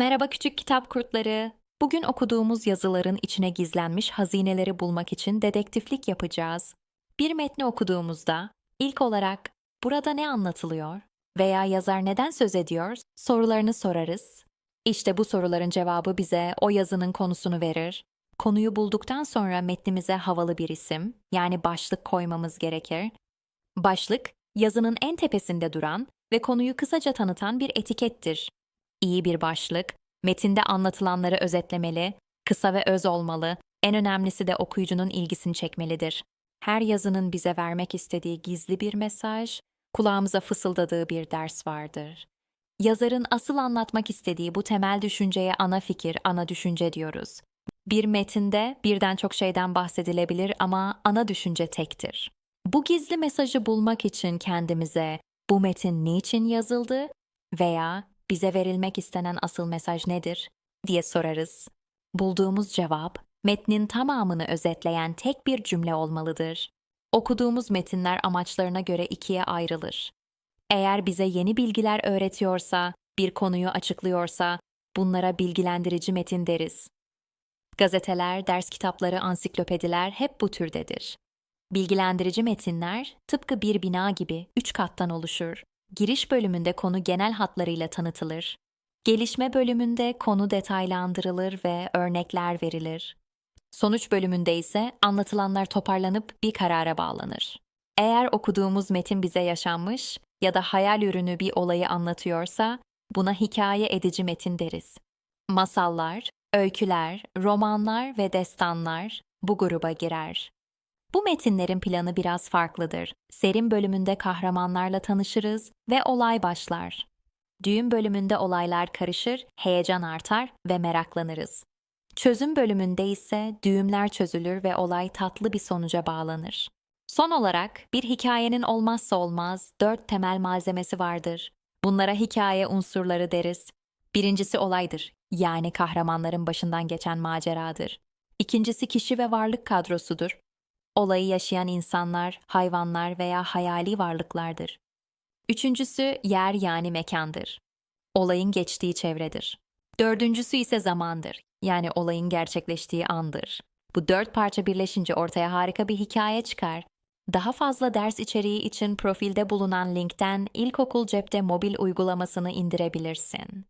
Merhaba küçük kitap kurtları. Bugün okuduğumuz yazıların içine gizlenmiş hazineleri bulmak için dedektiflik yapacağız. Bir metni okuduğumuzda ilk olarak burada ne anlatılıyor veya yazar neden söz ediyor sorularını sorarız. İşte bu soruların cevabı bize o yazının konusunu verir. Konuyu bulduktan sonra metnimize havalı bir isim yani başlık koymamız gerekir. Başlık yazının en tepesinde duran ve konuyu kısaca tanıtan bir etikettir. İyi bir başlık, metinde anlatılanları özetlemeli, kısa ve öz olmalı, en önemlisi de okuyucunun ilgisini çekmelidir. Her yazının bize vermek istediği gizli bir mesaj, kulağımıza fısıldadığı bir ders vardır. Yazarın asıl anlatmak istediği bu temel düşünceye ana fikir, ana düşünce diyoruz. Bir metinde birden çok şeyden bahsedilebilir ama ana düşünce tektir. Bu gizli mesajı bulmak için kendimize bu metin niçin yazıldı veya bize verilmek istenen asıl mesaj nedir diye sorarız. Bulduğumuz cevap metnin tamamını özetleyen tek bir cümle olmalıdır. Okuduğumuz metinler amaçlarına göre ikiye ayrılır. Eğer bize yeni bilgiler öğretiyorsa, bir konuyu açıklıyorsa bunlara bilgilendirici metin deriz. Gazeteler, ders kitapları, ansiklopediler hep bu türdedir. Bilgilendirici metinler tıpkı bir bina gibi üç kattan oluşur. Giriş bölümünde konu genel hatlarıyla tanıtılır. Gelişme bölümünde konu detaylandırılır ve örnekler verilir. Sonuç bölümünde ise anlatılanlar toparlanıp bir karara bağlanır. Eğer okuduğumuz metin bize yaşanmış ya da hayal ürünü bir olayı anlatıyorsa buna hikaye edici metin deriz. Masallar, öyküler, romanlar ve destanlar bu gruba girer. Bu metinlerin planı biraz farklıdır. Serim bölümünde kahramanlarla tanışırız ve olay başlar. Düğün bölümünde olaylar karışır, heyecan artar ve meraklanırız. Çözüm bölümünde ise düğümler çözülür ve olay tatlı bir sonuca bağlanır. Son olarak bir hikayenin olmazsa olmaz dört temel malzemesi vardır. Bunlara hikaye unsurları deriz. Birincisi olaydır, yani kahramanların başından geçen maceradır. İkincisi kişi ve varlık kadrosudur. Olayı yaşayan insanlar, hayvanlar veya hayali varlıklardır. Üçüncüsü yer yani mekandır. Olayın geçtiği çevredir. Dördüncüsü ise zamandır. Yani olayın gerçekleştiği andır. Bu dört parça birleşince ortaya harika bir hikaye çıkar. Daha fazla ders içeriği için profilde bulunan linkten İlkokul Cepte mobil uygulamasını indirebilirsin.